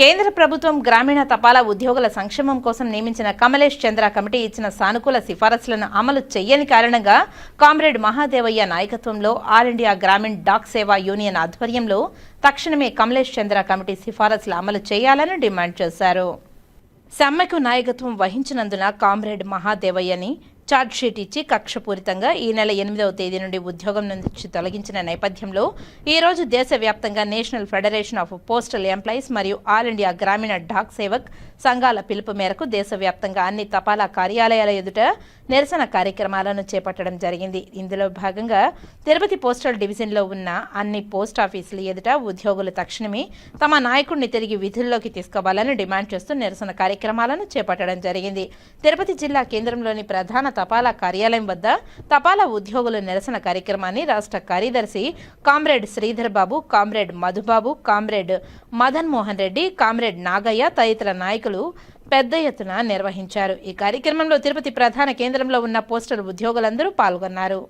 కేంద్ర ప్రభుత్వం గ్రామీణ తపాలా ఉద్యోగుల సంక్షేమం కోసం నియమించిన కమలేష్ చంద్ర కమిటీ ఇచ్చిన సానుకూల సిఫారసులను అమలు చేయని కారణంగా కామ్రేడ్ మహాదేవయ్య నాయకత్వంలో all India Gramin Dak Seva union ఆధ్వర్యంలో తక్షణమే కమలేష్ చంద్ర కమిటీ సిఫారసులు అమలు చేయాలని డిమాండ్ చేశారు. సమ్మెకు నాయకత్వం వహించినందున కామ్రేడ్ మహాదేవయ్యని ఛార్జ్షీట్ ఇచ్చి కక్షపూరితంగా ఈ నెల ఎనిమిదవ తేదీ నుండి ఉద్యోగం నుంచి తొలగించిన నేపథ్యంలో ఈ రోజు దేశవ్యాప్తంగా national federation of postal employees మరియు ఆల్ ఇండియా గ్రామీణ డాక్ సేవక్ సంఘాల పిలుపు మేరకు దేశవ్యాప్తంగా అన్ని తపాలా కార్యాలయాల ఎదుట నిరసన కార్యక్రమాలను చేపట్టడం జరిగింది. ఇందులో భాగంగా తిరుపతి పోస్టల్ డివిజన్లో ఉన్న అన్ని పోస్ట్ ఆఫీసుల ఎదుట ఉద్యోగులు తక్షణమే తమ నాయకుడిని తిరిగి విధుల్లోకి తీసుకోవాలని డిమాండ్ చేస్తూ నిరసన కార్యక్రమాలను చేపట్టడం జరిగింది. తిరుపతి జిల్లా కేంద్రంలోని ప్రధాన తపాలా కార్యాలయం వద్ద తపాలా ఉద్యోగుల నిరసన కార్యక్రమాన్ని రాష్ట్ర కార్యదర్శి comrade Sridhar Babu comrade Madhubabu comrade Madan Mohan Reddy comrade Nagaiah తదితర నాయకులు పెద్ద ఎత్తున నిర్వహించారు. ఈ కార్యక్రమంలో తిరుపతి ప్రధాన కేంద్రంలో ఉన్న పోస్టల్ ఉద్యోగులందరూ పాల్గొన్నారు.